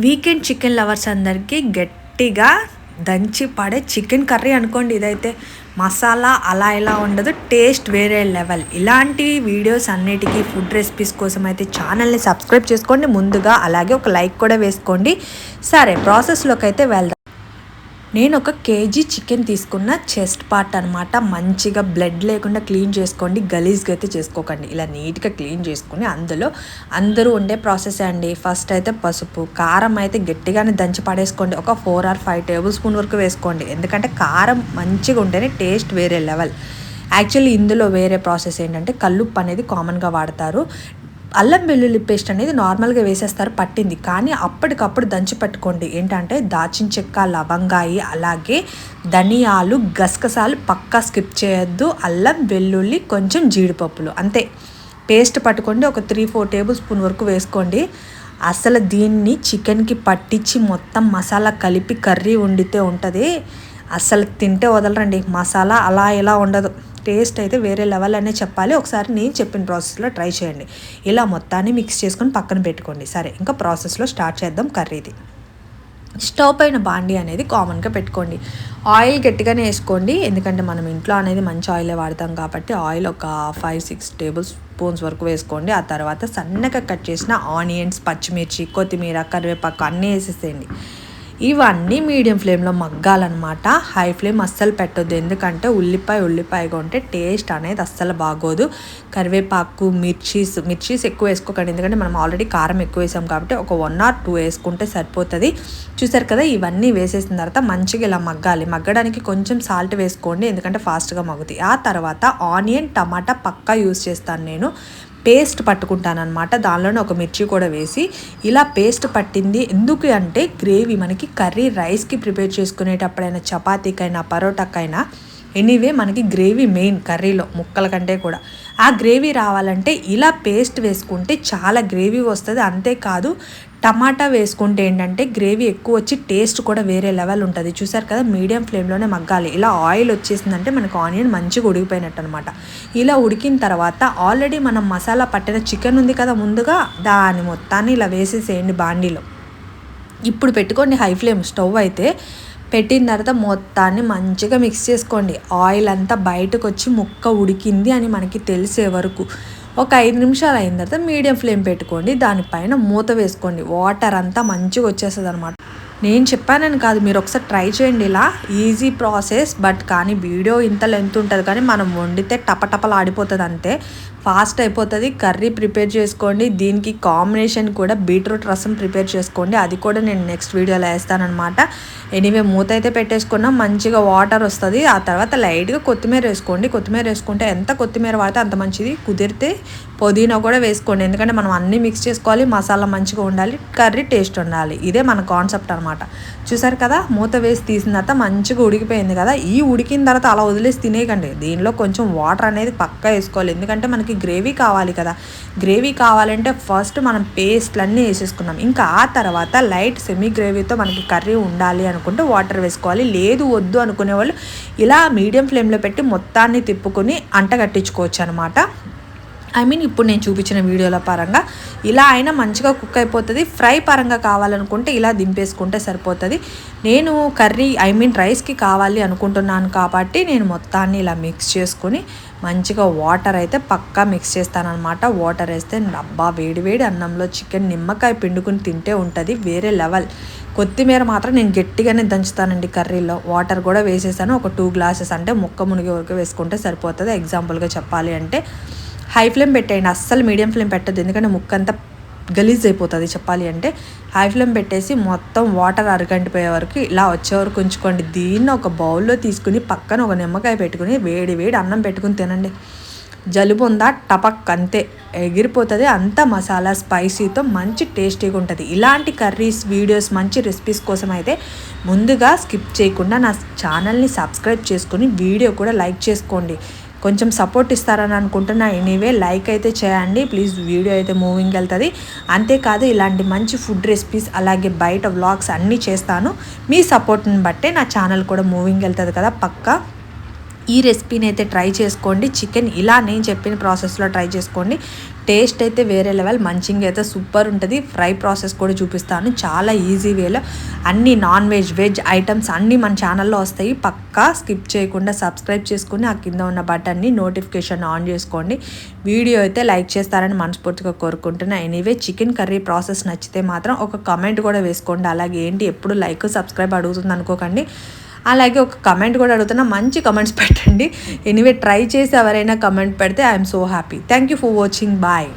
Weekend chicken lovers అందరికీ గట్టిగా దంచి పడే చికెన్ కర్రీ అనుకోండి. ఇదైతే మసాలా అలా ఇలా ఉండదు టేస్ట్ వేరే లెవెల్. ఇలాంటి వీడియోస్ అన్నిటికీ ఫుడ్ రెసిపీస్ కోసం అయితే ఛానల్ని సబ్స్క్రైబ్ చేసుకోండి. ముందుగా అలాగే ఒక లైక్ కూడా వేసుకోండి. సరే ప్రాసెస్లోకి అయితే వెళ్దాం. నేను ఒక కేజీ చికెన్ తీసుకున్న చెస్ట్ పార్ట్ అనమాట మంచిగా బ్లడ్ లేకుండా క్లీన్ చేసుకోండి. గలీజ్గా అయితే చేసుకోకండి. ఇలా నీట్గా క్లీన్ చేసుకుని అందులో అందరూ ఉండే ప్రాసెస్ అండి. ఫస్ట్ అయితే పసుపు కారం అయితే గట్టిగానే దంచి పడేసుకోండి. ఒక four or five table spoon వరకు వేసుకోండి. ఎందుకంటే కారం మంచిగా ఉంటేనే టేస్ట్ వేరే లెవెల్. యాక్చువల్లీ ఇందులో వేరే ప్రాసెస్ ఏంటంటే కల్లుప్పు అనేది కామన్గా వాడతారు. అల్లం వెల్లుల్లి పేస్ట్ అనేది నార్మల్గా వేసేస్తారు పట్టింది. కానీ అప్పటికప్పుడు దంచి పెట్టుకోండి. ఏంటంటే దాచిన చెక్క లవంగాయి అలాగే ధనియాలు గసగసాలు పక్కా స్కిప్ చేయొద్దు. అల్లం వెల్లుల్లి కొంచెం జీడిపప్పులు అంతే. పేస్ట్ పట్టుకోండి ఒక త్రీ ఫోర్ టేబుల్ స్పూన్ వరకు వేసుకోండి. అసలు దీన్ని చికెన్కి పట్టించి మొత్తం మసాలా కలిపి కర్రీ వండితే ఉంటుంది. అసలు తింటే వదలరండి. మసాలా అలా ఇలా ఉండదు. టేస్ట్ అయితే వేరే లెవెల్ అనే చెప్పాలి. ఒకసారి నేను చెప్పిన ప్రాసెస్లో ట్రై చేయండి. ఇలా మొత్తాన్ని మిక్స్ చేసుకొని పక్కన పెట్టుకోండి. సరే ఇంకా ప్రాసెస్లో స్టార్ట్ చేద్దాం కర్రీది. స్టవ్ పైన బాండీ అనేది కామన్గా పెట్టుకోండి. ఆయిల్ గట్టిగానే వేసుకోండి. ఎందుకంటే మనం ఇంట్లో అనేది మంచి ఆయిలే వాడతాం కాబట్టి ఆయిల్ ఒక ఫైవ్ సిక్స్ టేబుల్ స్పూన్స్ వరకు వేసుకోండి. ఆ తర్వాత సన్నగా కట్ చేసిన ఆనియన్స్ పచ్చిమిర్చి కొత్తిమీర కరివేపాకు అన్నీ వేసేసేయండి. ఇవన్నీ మీడియం ఫ్లేమ్లో మగ్గాలన్నమాట. హై ఫ్లేమ్ అస్సలు పెట్టొద్దు. ఎందుకంటే ఉల్లిపాయ ఉల్లిపాయగా ఉంటే టేస్ట్ అనేది అస్సలు బాగోదు. కరివేపాకు మిర్చీస్ మిర్చీస్ ఎక్కువ వేసుకోకండి. ఎందుకంటే మనం ఆల్రెడీ కారం ఎక్కువ వేసాం కాబట్టి ఒక వన్ ఆర్ టూ వేసుకుంటే సరిపోతుంది. చూసారు కదా ఇవన్నీ వేసేసిన తర్వాత మంచిగా ఇలా మగ్గాలి. మగ్గడానికి కొంచెం సాల్ట్ వేసుకోండి. ఎందుకంటే ఫాస్ట్గా మగ్గుతాయి. ఆ తర్వాత ఆనియన్ టమాటా పక్కా యూస్ చేస్తాను నేను. పేస్ట్ పట్టుకుంటానమాట దానిలోనే ఒక మిర్చి కూడా వేసి ఇలా పేస్ట్ పట్టింది. ఎందుకు అంటే గ్రేవీ మనకి కర్రీ రైస్కి ప్రిపేర్ చేసుకునేటప్పుడైనా చపాతీకైనా పరోటాకైనా ఎనీవే మనకి గ్రేవీ మెయిన్ కర్రీలో ముక్కల కంటే కూడా. ఆ గ్రేవీ రావాలంటే ఇలా పేస్ట్ వేసుకుంటే చాలా గ్రేవీ వస్తుంది. అంతేకాదు టమాటా వేసుకుంటే ఏంటంటే గ్రేవీ ఎక్కువ వచ్చి టేస్ట్ కూడా వేరే లెవెల్ ఉంటుంది. చూసారు కదా మీడియం ఫ్లేమ్లోనే మగ్గాలి. ఇలా ఆయిల్ వచ్చేసిందంటే మనకు ఆనియన్ మంచిగా ఉడికిపోయినట్టు అనమాట ఇలా ఉడికిన తర్వాత ఆల్రెడీ మనం మసాలా పట్టిన చికెన్ ఉంది కదా ముందుగా దాని మొత్తాన్ని ఇలా వేసేసేయండి బాండీలో. ఇప్పుడు పెట్టుకోండి హై ఫ్లేమ్ స్టవ్ అయితే పెట్టిన తర్వాత మొత్తాన్ని మంచిగా మిక్స్ చేసుకోండి. ఆయిల్ అంతా బయటకు వచ్చి ముక్క ఉడికింది అని మనకి తెలిసే వరకు ఒక ఐదు నిమిషాలు అయిన తర్వాత మీడియం ఫ్లేమ్ పెట్టుకోండి. దానిపైన మూత వేసుకోండి. వాటర్ అంతా మంచిగా వచ్చేస్తుంది అనమాట నేను చెప్పానని కాదు మీరు ఒకసారి ట్రై చేయండి ఇలా. ఈజీ ప్రాసెస్ బట్ కానీ వీడియో ఇంత లెంత్ ఉంటుంది కానీ మనం వండితే టపటపలు ఆడిపోతుంది అంతే. ఫాస్ట్ అయిపోతుంది. కర్రీ ప్రిపేర్ చేసుకోండి. దీనికి కాంబినేషన్ కూడా బీట్రూట్ రసం ప్రిపేర్ చేసుకోండి. అది కూడా నేను నెక్స్ట్ వీడియోలో వేస్తానమాట ఎనీవే మూత అయితే పెట్టేసుకున్నాం మంచిగా వాటర్ వస్తుంది. ఆ తర్వాత లైట్గా కొత్తిమీర వేసుకోండి. కొత్తిమీర వేసుకుంటే ఎంత కొత్తిమీర వాడితే అంత మంచిది. కుదిరితే పుదీనా కూడా వేసుకోండి. ఎందుకంటే మనం అన్నీ మిక్స్ చేసుకోవాలి. మసాలా మంచిగా ఉండాలి. కర్రీ టేస్ట్ ఉండాలి. ఇదే మన కాన్సెప్ట్ అనమాట చూసారు కదా? మూత వేసి తీసిన తర్వాత మంచిగా ఉడికిపోయింది కదా? ఈ ఉడికిన తర్వాత అలా వదిలేసి తినేయకండి. దీనిలో కొంచెం వాటర్ అనేది పక్కా వేసుకోవాలి. ఎందుకంటే మనకి గ్రేవీ కావాలి కదా. గ్రేవీ కావాలంటే ఫస్ట్ మనం పేస్ట్లన్నీ వేసేసుకున్నాం. ఇంకా ఆ తర్వాత లైట్ సెమీ గ్రేవీతో మనకి కర్రీ ఉండాలి అనుకుంటే వాటర్ వేసుకోవాలి. లేదు వద్దు అనుకునే వాళ్ళు ఇలా మీడియం ఫ్లేమ్లో పెట్టి మొత్తాన్ని తిప్పుకొని అంట కట్టించుకోవచ్చు అనమాట ఐ మీన్ ఇప్పుడు నేను చూపించిన వీడియోల పరంగా ఇలా అయినా మంచిగా కుక్ అయిపోతుంది ఫ్రై పరంగా కావాలనుకుంటే ఇలా దింపేసుకుంటే సరిపోతుంది. నేను కర్రీ ఐ మీన్ రైస్కి కావాలి అనుకుంటున్నాను కాబట్టి నేను మొత్తాన్ని ఇలా మిక్స్ చేసుకుని మంచిగా వాటర్ అయితే పక్కా మిక్స్ చేస్తానమాట వాటర్ వేస్తే డబ్బా వేడి వేడి అన్నంలో చికెన్ నిమ్మకాయ పిండుకుని తింటే ఉంటుంది వేరే లెవెల్ కొత్తిమీర మాత్రం నేను గట్టిగానే దంచుతానండి కర్రీలో. వాటర్ కూడా వేసేసాను ఒక టూ గ్లాసెస్ అంటే ముక్క మునిగి వరకు వేసుకుంటే సరిపోతుంది. ఎగ్జాంపుల్గా చెప్పాలి అంటే హై ఫ్లేమ్ పెట్టేయండి అస్సలు మీడియం ఫ్లేమ్ పెట్టద్దు. ఎందుకంటే ముక్కంతా గలీజ్ అయిపోతుంది చెప్పాలి అంటే. హై ఫ్లేమ్ పెట్టేసి మొత్తం వాటర్ అరగంటిపోయే వరకు ఇలా వచ్చే వరకు ఉంచుకోండి. దీన్ని ఒక బౌల్లో తీసుకుని పక్కన ఒక నిమ్మకాయ పెట్టుకుని వేడి వేడి అన్నం పెట్టుకుని తినండి. జలుబు ఉందా? టపక్ అంతే. ఎగిరిపోతుంది. అంత మసాలా స్పైసీతో మంచి టేస్టీగా ఉంటుంది. ఇలాంటి కర్రీస్ వీడియోస్ మంచి రెసిపీస్ కోసం అయితే ముందుగా స్కిప్ చేయకుండా నా ఛానల్ని సబ్స్క్రైబ్ చేసుకుని వీడియో కూడా లైక్ చేసుకోండి. కొంచెం సపోర్ట్ ఇస్తారని అనుకుంటున్నా. ఎనీవే లైక్ అయితే చేయండి. ప్లీజ్ వీడియో అయితే మూవింగ్ వెళ్తుంది. అంతేకాదు ఇలాంటి మంచి ఫుడ్ రెసిపీస్ అలాగే బయట వ్లాగ్స్ అన్నీ చేస్తాను. మీ సపోర్ట్ని బట్టే నా ఛానల్ కూడా మూవింగ్ వెళ్తుంది కదా పక్కా. ఈ రెసిపీని అయితే ట్రై చేసుకోండి. చికెన్ ఇలా నేను చెప్పిన ప్రాసెస్లో ట్రై చేసుకోండి. టేస్ట్ అయితే వేరే లెవెల్ మంచింగ్ అయితే సూపర్ ఉంటుంది. ఫ్రై ప్రాసెస్ కూడా చూపిస్తాను. చాలా ఈజీ వేలో. అన్ని నాన్ వెజ్ వెజ్ ఐటమ్స్ అన్నీ మన ఛానల్లో వస్తాయి. పక్కా స్కిప్ చేయకుండా సబ్స్క్రైబ్ చేసుకుని ఆ కింద ఉన్న బటన్ని నోటిఫికేషన్ ఆన్ చేసుకోండి. వీడియో అయితే లైక్ చేస్తారని మనస్ఫూర్తిగా కోరుకుంటున్నా. ఎనీవే చికెన్ కర్రీ ప్రాసెస్ నచ్చితే మాత్రం ఒక కమెంట్ కూడా వేసుకోండి. అలాగే ఏంటి ఎప్పుడు లైక్ సబ్స్క్రైబ్ అడుగుతుంది అనుకోకండి అలాగే ఒక కమెంట్ కూడా అడుగుతున్నా. మంచి కమెంట్స్ పెట్టండి. ఎనీవే ట్రై చేసి ఎవరైనా కమెంట్ పెడితే I'm so happy thank you for watching bye